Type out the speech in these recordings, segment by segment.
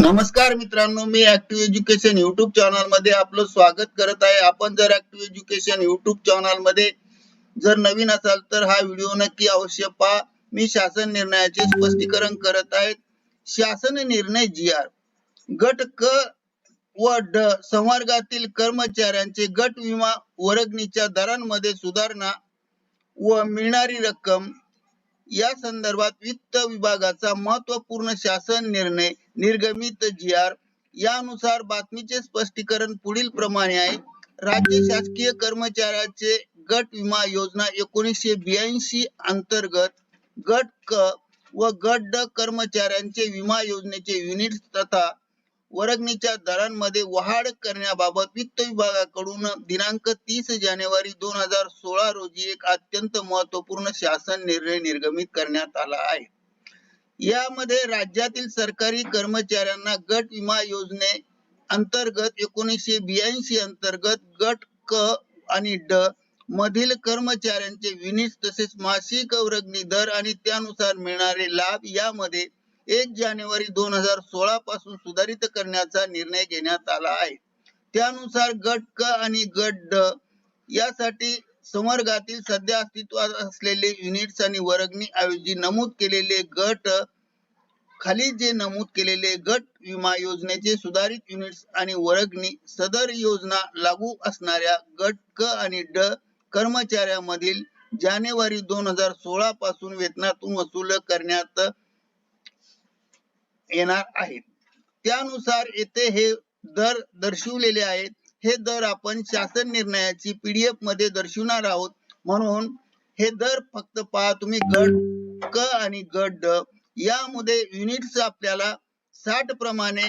नमस्कार मित्रांनो मी ऍक्टिव्ह एज्युकेशन युट्यूब चॅनलमध्ये आपलं स्वागत करत आहे. आपण जर ऍक्टिव्ह एज्युकेशन युट्यूब चॅनलमध्ये जर नवीन असाल तर हा व्हिडिओ नक्की अवश्य पहा. मी शासन निर्णयाचे स्पष्टीकरण करत आहे. शासन निर्णय जी आर गट क व ड संवर्गातील कर्मचाऱ्यांचे गट विमा वर्गणीच्या दरांमध्ये सुधारणा व मिळणारी रक्कम या संदर्भात वित्त विभागाचा महत्त्वपूर्ण शासन निर्णय निर्गमित जी आर यानुसार बातमीचे स्पष्टीकरण पुढील प्रमाणे आहे. राज्य शासकीय कर्मचाऱ्याचे गट विमा योजना एकोणीसशे ब्याऐंशी अंतर्गत गट क व गट ड कर्मचाऱ्यांचे विमा योजनेचे युनिट्स तथा वर्गणीच्या दरांमध्ये वाढ करण्याबाबत वित्त विभागाकडून दिनांक तीस जानेवारी दोन हजार सोळा रोजी एक अत्यंत महत्त्वपूर्ण शासन निर्णय निर्गमित करण्यात आला आहे. यामध्ये राज्यातील सरकारी कर्मचाऱ्यांना गट विमा योजने अंतर्गत एकोणीसशे ब्याऐंशी अंतर्गत गट क आणि ड मधील कर्मचाऱ्यांचे युनिट्स तसेच मासिक वर्गणी दर आणि त्यानुसार मिळणारे लाभ यामध्ये एक जानेवारी दोन हजार सोळा पासून सुधारित करण्याचा निर्णय घेण्यात आला आहे. त्यानुसार गट क आणि गट ड यासाठी संवर्गातील सध्या अस्तित्वात असलेले युनिट्स आणि वर्गणी ऐवजी नमूद केलेले गट खाली जे नमूद केलेले गट विमा योजनेचे सुधारित युनिट्स आणि वर्गणी सदर योजना लागू असणाऱ्या गट क आणि ड कर्मचाऱ्यामधील जानेवारी दोन हजार सोळा पासून वेतनातून वसूल करण्यात येणार आहेत. त्यानुसार येथे हे दर दर्शवलेले आहेत. हे दर आपण शासन निर्णयाची पीडीएफमध्ये दर्शवणार आहोत. म्हणून हे दर फक्त पहा तुम्ही गट क आणि गट ड. यामध्ये युनिट्स आपल्याला साठ प्रमाणे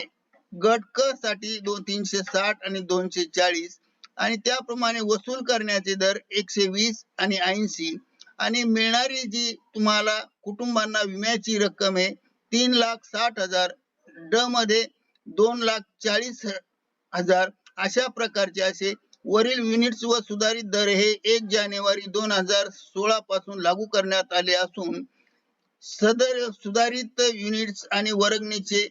गट क साठी दोन तीनशे साठ आणि दोनशे चाळीस आणि त्याप्रमाणे वसूल करण्याचे दर एकशे वीस आणि ऐंशी. आणि मिळणारी जी तुम्हाला कुटुंबांना विम्याची रक्कम आहे तीन लाख साठ हजार ड मध्ये दोन लाख चाळीस हजार अशा प्रकारचे असे वरील युनिट्स व सुधारित दर हे एक जानेवारी दोन हजार सोळा पासून लागू करण्यात आले असून सदर सुधारित युनिट्स आणि वर्गणीचे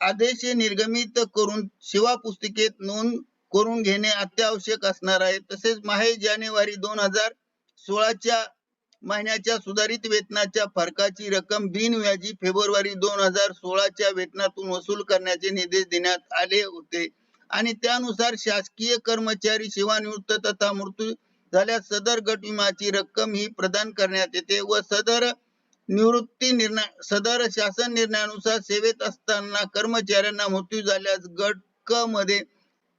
आदेश निर्गमित करून सेवा पुस्तिकेत नोंद करून घेणे अत्यावश्यक असणार आहे. तसेच माहे जानेवारी दोन हजार सोळाच्या महिन्याच्या सुधारित वेतनाच्या फरकाची रक्कम बिनव्याजी फेब्रुवारी दोन हजार सोळाच्या वेतनातून वसूल करण्याचे निर्देश देण्यात आले होते. आणि त्यानुसार शासकीय कर्मचारी सेवानिवृत्त तथा मृत्यू झाल्यास सदर गट विमाची रक्कम ही प्रदान करण्यात येते व सदर निवृत्ती निर्णय सदर शासन निर्णयानुसार सेवेत असताना कर्मचाऱ्यांना मृत्यू झाल्यास गट क मध्ये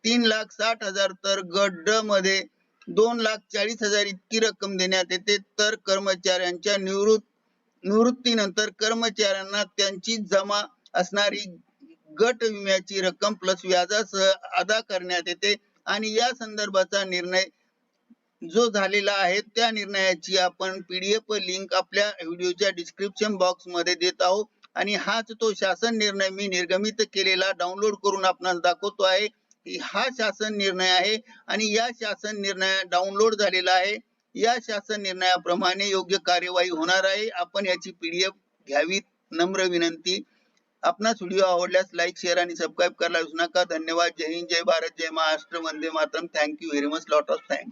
तीन लाख साठ हजार तर गट ड मध्ये दोन लाख चाळीस हजार इतकी रक्कम देण्यात येते. तर कर्मचाऱ्यांच्या निवृत्त निवृत्तीनंतर कर्मचाऱ्यांना त्यांची जमा असणारी गट विम्याची रक्कम प्लस व्याजासह अदा करण्यात येते. आणि या संदर्भाचा निर्णय जो झालेला आहे त्या निर्णयाची आपण पीडीएफ लिंक आपल्या व्हिडिओच्या डिस्क्रिप्शन बॉक्समध्ये देत आहोत. आणि हाच तो शासन निर्णय मी निर्गमित केलेला डाउनलोड करून आपण दाखवतो आहे. हा शासन निर्णय आहे आणि या शासन निर्णय डाउनलोड झालेला आहे. या शासन निर्णयाप्रमाणे योग्य कार्यवाही होणार आहे. आपण याची पीडीएफ घ्यावी नम्र विनंती. आपणास व्हिडिओ आवडल्यास लाईक शेअर आणि सबस्क्राईब करायला विसरू नका. धन्यवाद. जय हिंद जय भारत जय Maharashtra. Vande Mataram. Thank you very much lot of thanks